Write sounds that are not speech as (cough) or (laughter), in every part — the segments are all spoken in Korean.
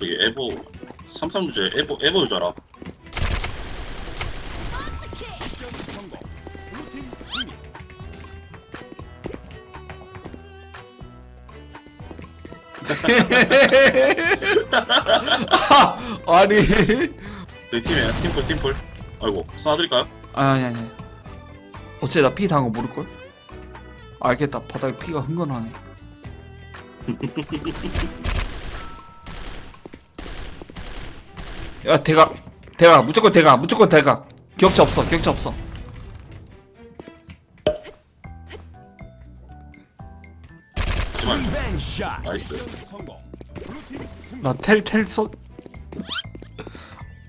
여기 에보 삼삼주제 에보 에보 유저라 성공. 블루팀 승리. 아, 아니. 저희 팀이에요 팀플 팀플 아이고 쏴드릴까요? 아니 아니 아니. 어째 나 피 당한 거 모를걸? 알겠다. 바닥에 피가 흥건하네. (laughs) 야 대각 대각 무조건 대각 무조건 대각 기억자 없어 기억자 없어 하지만 리벤샷. 나이스. 미션 성공. 블루팀 승리. 나 텔텔 써.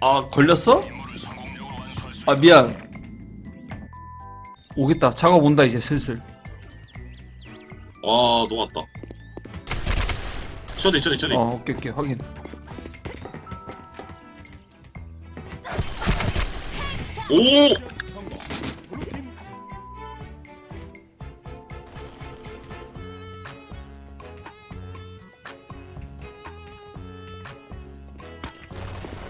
아 걸렸어? 아 미안. 오겠다. 작업 온다 이제 슬슬. 와 녹았다 쇼디 쇼디 쇼디 어 오케이 오케이 확인. 오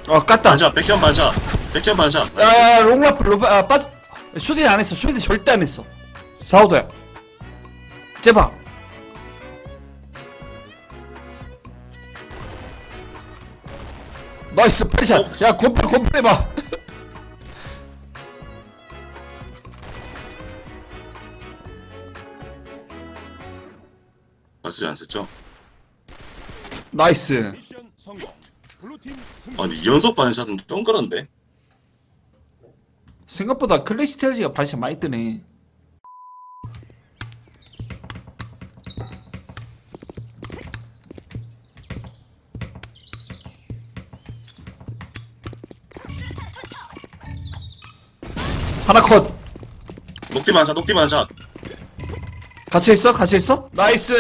어 깠다. 반샷 백현 반샷 백현 반샷 야 롱라프 로아 빠져. 슈딩 안 했어. 슈딩 절대 안 했어. 사우도야. 제발. 나이스 패샷. 야 곰플 곰플 해봐. (laughs) 쓰지 않았죠? 나이스. 미션 성공. 블루팀 승리. 아니 연속 반샷은 똥그런데 생각보다 클래시 텔지가 반샷 많이 뜨네. 하나 컷. 녹디 반샷 녹디 반샷 갇혀 있어? 갇혀 있어? 나이스.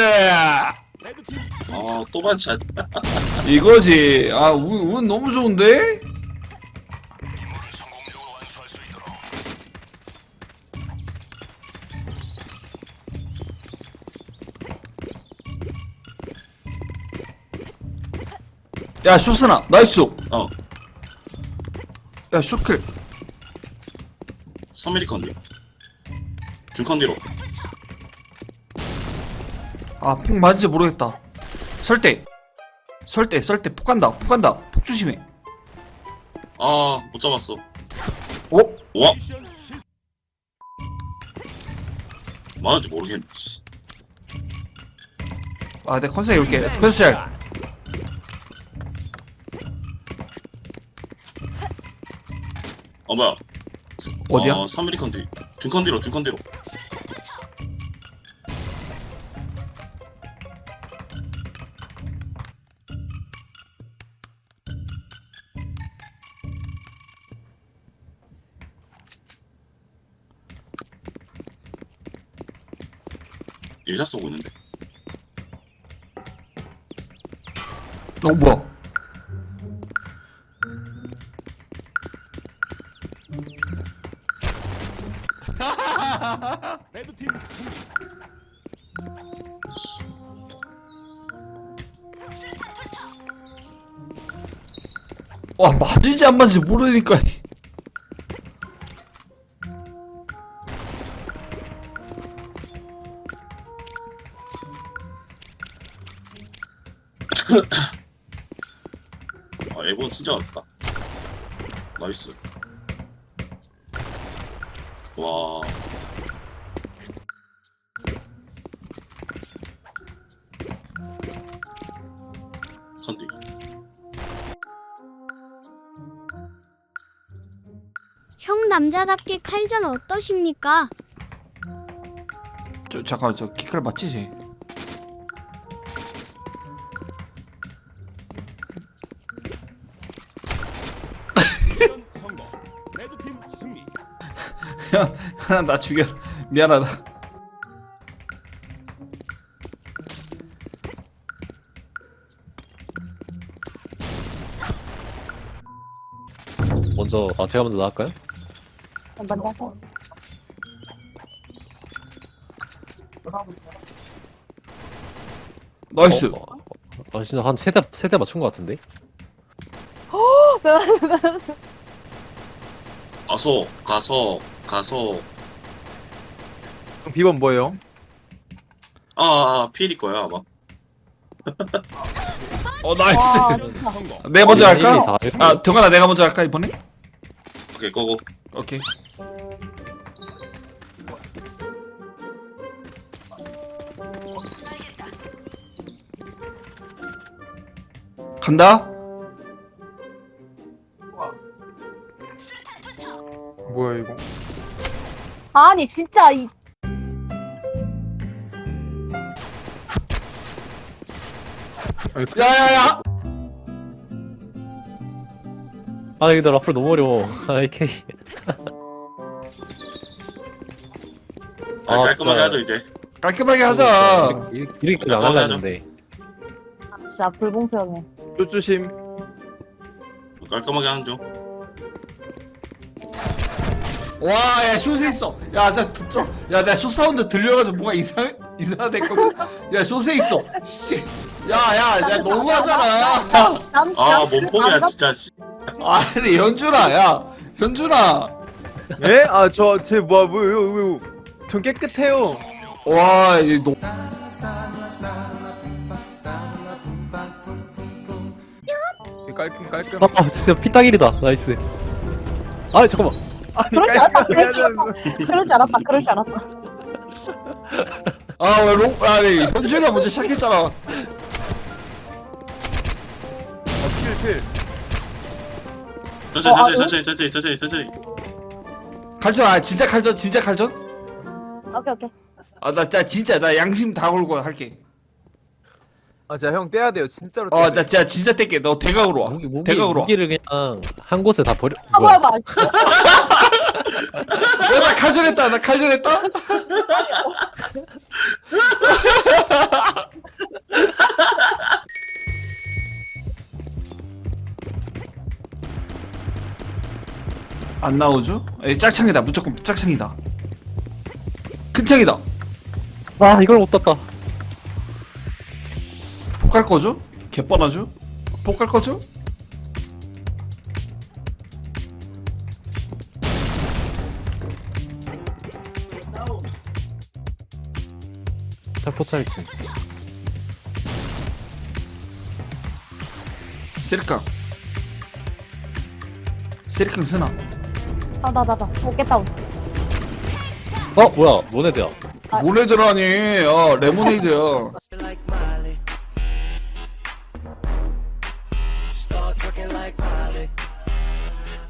레드팀 아또 반샷 이거지. 아, 운, 운 너무 좋은데? 야, 쇼스나, 나이스. 어 야, 쇼클. 3mm 컨디 중 컨디로 아, 핑 맞은지 모르겠다. 설대. 설대, 설대. 폭 간다, 폭 간다. 폭 조심해. 아 못 잡았어 어? 와. 맞은지 모르겠네 씨. 아, 내 컨셉 이렇게. 컨셉. 어 뭐야 어디야? 어 3mm 컨디 중컨디로 중컨디로 일샷 쏘고 있는데 어, 뭐야? 레드팀 (laughs) 승리. 와, 맞은지 안 맞은지 모르니까. 아 에본 진짜 어렵다 나이스 와 선디 형 남자답게 칼전 어떠십니까? 저, 잠깐, 저 키칼 맞지, 쟤? 야, 하나 나 죽여. 미안하다. 먼저 아 제가 먼저 나갈까요? 나이스. 어, 아 진짜 한 세 대 세 대 맞춘 것 같은데? 가서 가서 가서 그럼 비번 뭐예요? 아, 아 필일 거야 아마 (laughs) 어 나이스 성공. 내가 먼저 어, 할까? 1, 2, 4, 이렇게. 아 동현아 내가 먼저 할까 이번에? 오케이 고고 오케이 간다 뭐야 이거? 아니 진짜 이 야야야! 아 이거 나 라플 너무 어려워. 아 AK 아, 아, 깔끔하게 진짜. 하죠 이제. 깔끔하게 하자. 이렇게, 이렇게까지 안 하려 했는데 진짜 불공평해. 쪼쪼심. 깔끔하게 하는 중 와야 숏에 있어 야자야나 숏 사운드 들려가지고 뭔가 이상 이상하댔거든 야 숏에 있어 씨야야 야 너무하잖아 남, 아 남- 몸폭이야 남자- 진짜 씨. 아니 현준아 야 현준아 예? 아 저 제 뭐야 뭐요 뭐요? 전 깨끗해요. 와너 깔끔 깔끔. 아 진짜 피딱일이다 나이스 아 잠깐만 그럴 줄 알았다. 그럴 줄. 알았다. 그럴 줄 알았다. 그럴 줄 알았다. 아왜 로 아니 현준이가 먼저 시작했잖아 아, 필 필. 천천히 어, 아, 천천히 천천히 천천히 천천히 천천히 칼전 아 진짜 칼전 진짜 칼전 오케이 오케이. 아나 나 진짜 나 양심 다 걸고 할게 아 진짜 형 떼야 돼요 진짜로. 떼야 어나 진짜 진짜 뗄게 너 대각으로 와 무기 무기 대각으로 무기를 그냥 한 곳에 다 버려 아 뭐야 뭐야 뭐 야. 와나 칼전했다 나 칼전했다 안 나오죠? 에 짝창이다 무조건 짝창이다 큰 창이다 아 이걸 못 땄다 폭갈 거죠? 개뻔하죠? 폭갈 거죠? 살포 찰지 세리캉 세리캉 쓰나? 아 나 나 나. 오겠다. 어 뭐야. 모네드야. 모네드라니. 어 레모네이드야